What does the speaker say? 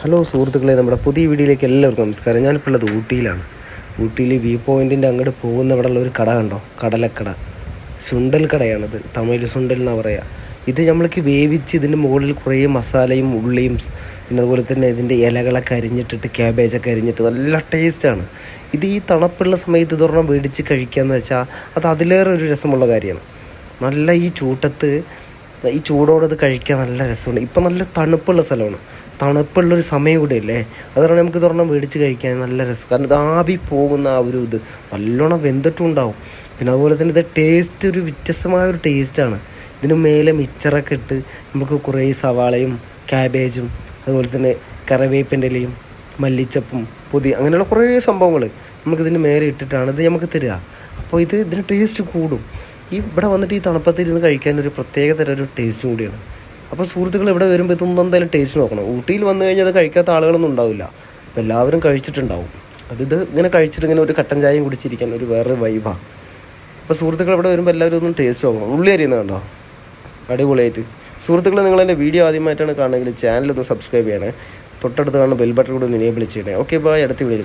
Hello സുഹൃത്തുക്കളെ. നമ്മുടെ പുതിയ വീഡിയോയിലേക്ക് എല്ലാവർക്കും നമസ്കാരം. ഞാനിപ്പോൾ ഉള്ളത് ഊട്ടിയിലാണ്. ഊട്ടിയിൽ വ്യൂ പോയിന്റിന്റെ അങ്ങോട്ട് പോകുന്ന ഇവിടെ ഉള്ള ഒരു കട കണ്ടോ? കടലക്കട. സുണ്ടൽ കടയാണത്. തമിഴ് സുണ്ടൽ എന്ന് പറയുക ഇത് നമ്മൾക്ക് വേവിച്ച് ഇതിന്റെ മുകളിൽ കുറേ മസാലയും ഉള്ളിയും പിന്നെ അതുപോലെ തന്നെ ഇതിന്റെ ഇലകളൊക്കെ അരിഞ്ഞിട്ടിട്ട് ക്യാബേജൊക്കെ അരിഞ്ഞിട്ട് നല്ല ടേസ്റ്റാണ്. ഇത് ഈ തണുപ്പുള്ള സമയത്ത് തുറന്ന് മേടിച്ച് കഴിക്കുക എന്ന് വെച്ചാൽ അത് അതിലേറെ ഒരു രസമുള്ള കാര്യമാണ്. നല്ല ഈ ചൂട്ടത്ത് ഈ ചൂടോടെ ഇത് കഴിക്കാൻ നല്ല രസമുണ്ട് ഇപ്പം നല്ല തണുപ്പുള്ള സ്ഥലമാണ്. തണുപ്പുള്ളൊരു സമയം കൂടെ അല്ലേ അതുകൊണ്ട് നമുക്ക് തുറന്നാൽ മേടിച്ച് കഴിക്കാൻ നല്ല രസം. കാരണം ഇത് ആവി പോകുന്ന ആ ഒരു ഇത് നല്ലോണം വെന്തിട്ടും ഉണ്ടാവും പിന്നെ അതുപോലെ തന്നെ ഇത് ടേസ്റ്റ് ഒരു വ്യത്യസ്തമായ ഒരു ടേസ്റ്റാണ് ഇതിന് മേലെ മിച്ചറൊക്കെ ഇട്ട് നമുക്ക് കുറേ സവാളയും ക്യാബേജും അതുപോലെ തന്നെ കറിവേപ്പിന്റെ ഇലയും മല്ലിച്ചപ്പും പൊതി അങ്ങനെയുള്ള കുറേ സംഭവങ്ങൾ നമുക്കിതിന് മേലെ ഇട്ടിട്ടാണ് ഇത് നമുക്ക് തരിക. അപ്പോൾ ഇത് ഇതിന് ടേസ്റ്റ് കൂടും. ഈ ഇവിടെ വന്നിട്ട് ഈ തണുപ്പത്തിരുന്ന് കഴിക്കാൻ ഒരു പ്രത്യേക തരം ഒരു ടേസ്റ്റും കൂടിയാണ്. അപ്പോൾ സുഹൃത്തുക്കൾ ഇവിടെ വരുമ്പോൾ ഇതൊന്നും എന്തായാലും ടേസ്റ്റ് നോക്കണം. ഊട്ടിയിൽ വന്നു കഴിഞ്ഞാൽ അത് കഴിക്കാത്ത ആളുകളൊന്നും ഉണ്ടാവില്ല. അപ്പോൾ എല്ലാവരും കഴിച്ചിട്ടുണ്ടാവും. അത് ഇത് ഇങ്ങനെ കഴിച്ചിട്ട് ഇങ്ങനെ ഒരു കട്ടൻ ചായയും കുടിച്ചിരിക്കാൻ ഒരു വേറൊരു വൈബാണ് അപ്പോൾ സുഹൃത്തുക്കൾ ഇവിടെ വരുമ്പോൾ എല്ലാവരും ഒന്നും ടേസ്റ്റ് നോക്കണം. ഉള്ളി അരിയുന്നത് കണ്ടോ? അടിപൊളിയായിട്ട്. സുഹൃത്തുക്കൾ നിങ്ങൾ എന്റെ വീഡിയോ ആദ്യമായിട്ടാണ് ചാനൽ ഒന്ന് സബ്സ്ക്രൈബ് ചെയ്യണേ. തൊട്ടടുത്ത് കാണുന്ന ബെൽ ബട്ടൺ കൂടി ഒന്ന് എനേബിൾ ചെയ്യണേ. ഓക്കെ ബൈ അടുത്ത വീഡിയോ